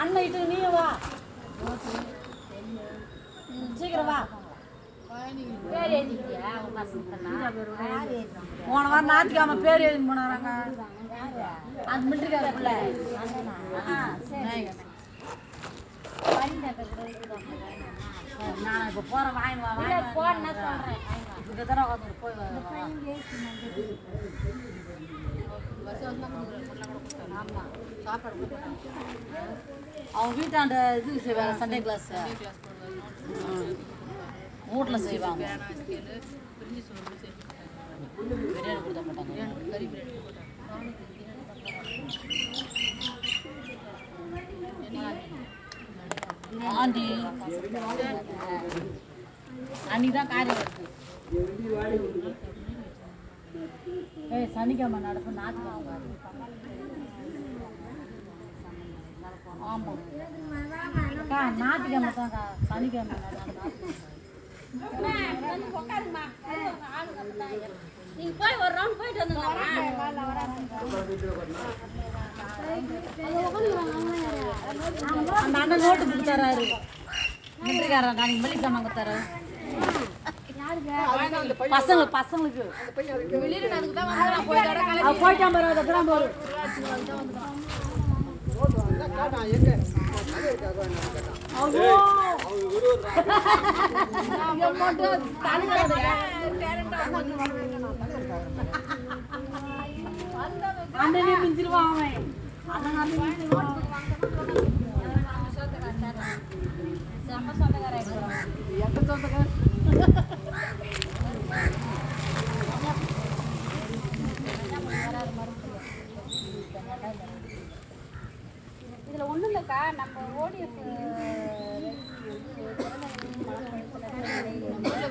அண்ணன் இட்டு நீ வா. சீக்கிரம் வா. போன வாரம் ஞாயிற்றுக்கிழமை பேர் எழுதி. போனாராங்க. அது மில்ட்ரிக்கார பிள்ளை. நான் இப்போ போகிறேன் வாங்கி வா வாங்கி சொல்கிறேன் இங்கே தானே உட்காந்து போய் வா. அவங்க வீட்டாண்ட இது செய்வாங்க சண்டே கிளாஸ் வீட்டில் செய்வாங்க. பிரியாணி கொடுத்த மாட்டாங்க. ஆண்டி. அன்னைக்கு தான் காரியம் இருக்கு ஏய் சனிக்கிழமை நடக்கும் ஞாயிற்றுக்கிழமை ஆமாம் அக்கா ஞாயிற்றுக்கிழமை தான்க்கா சனிக்கிழமை நீங்க போய் ஒரு ரவுண்ட் போயிட்டு வந்துங்க அந்த அண்ணன் நோட்டு கொடுத்தாரு மில்ட்ரிக்காரன் நாளைக்கு மல்லி சாமான் கொடுத்தாரு பசங்க பசங்களுக்கு போயிட்டு போயிட்டான் அண்ணனே மிஞ்சிருவான் அவன் அண்ணன் சொந்தக்காரன் எங்க சொந்தக்காரன் ஒண்ணும் இல்லக்கா நம்ம ஓடிஎஃப்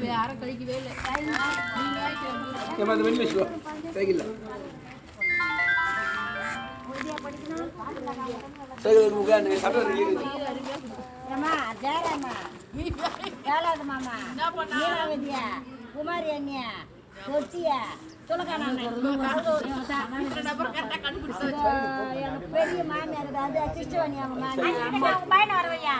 யாரும் கழிக்கவே இல்லை. குமாரி அண்ணியா? பெரிய மாமியார் அவங்க மாமியார் அவங்க பையனை வரவையா